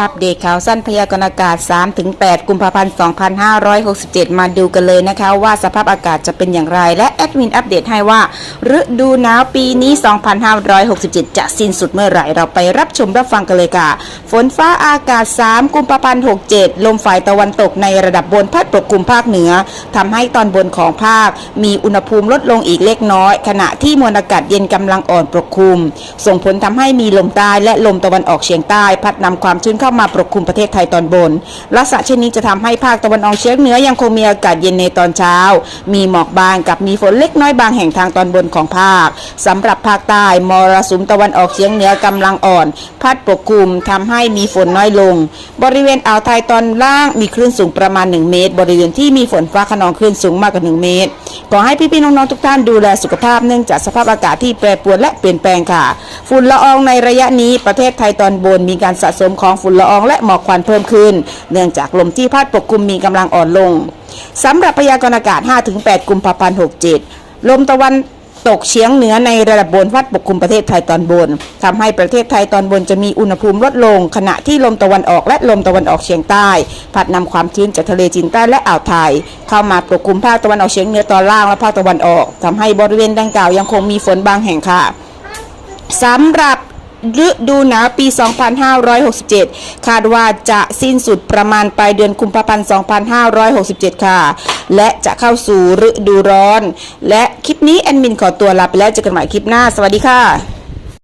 อัปเดตข่าวสั้นพยากรณ์อากาศ 3-8 กุมภาพันธ์ 2567 มาดูกันเลยนะคะ ว่าสภาพอากาศจะเป็นอย่างไร และแอดมินอัปเดตให้ว่าฤดูหนาวปีนี้ 2567 จะสิ้นสุดเมื่อไหร่ เราไปรับชมรับฟังกันเลยค่ะ ฝนฟ้าอากาศ 3 กุมภาพันธ์ 67 ลมฝ่ายตะวันตกในระดับบนพัดปกคลุมภาคเหนือทำให้ตอนบนของภาค มีอุณหภูมิลดลงอีกเล็กน้อย ขณะที่มวลอากาศเย็นกำลังอ่อนปกคลุม ส่งผลทำให้มีลมใต้และลมตะวันออกเฉียงใต้ พัดนำความชื้นเข้ามาปกคลุมประเทศไทยตอนบน ลักษณะเช่นนี้จะทำให้ภาคตะวันออกเฉียงเหนือยังคงมีอากาศเย็นในตอนเช้า มีหมอกบางกับมีฝนเล็กน้อยบางแห่งทางตอนบนของภาคสำหรับภาคใต้มรสุมตะวันออกเฉียงเหนือกำลังอ่อน พัดปกคลุมทำให้มีฝนน้อยลง บริเวณอ่าวไทยตอนล่างมีคลื่นสูงประมาณ 1 เมตร บริเวณที่มีฝนฟ้าขนองคลื่นสูงมากกว่า 1 เมตร ขอให้พี่ๆน้องๆทุกท่านดูแลสุขภาพเนื่องจากสภาพอากาศที่แปรปรวนและเปลี่ยนแปลงค่ะ ฝุ่นละอองในระยะนี้ประเทศไทยตอนบนมีการสะสมของฝุ่นละอองและหมอกควันเพิ่มขึ้น เนื่องจากลมที่พัดปกคลุมมีกำลังอ่อนลงสำหรับพยากรณ์อากาศ 5-8 กุมภาพันธ์ 67 ลมตะวันตกเฉียงเหนือในระดับบนพัดปกคลุมประเทศไทยตอนบนทำให้ประเทศไทยตอนบนจะมีอุณหภูมิลดลง ขณะที่ลมตะวันออกและลมตะวันออกเฉียงใต้ พัดนำความชื้นจากทะเลจีนใต้และอ่าวไทย เข้ามาปกคลุมภาคตะวันออกเฉียงเหนือตอนล่างและภาคตะวันออกทำให้บริเวณดังกล่าวยังคงมีฝนบางแห่งค่ะ สำหรับฤดูหนาวปี 2567 คาดว่าจะสิ้นสุดประมาณปลายเดือนกุมภาพันธ์ 2567 ค่ะ และจะเข้าสู่ฤดูร้อน และคลิปนี้แอดมินขอตัวลาไปแล้วเจอกันใหม่คลิปหน้า สวัสดีค่ะ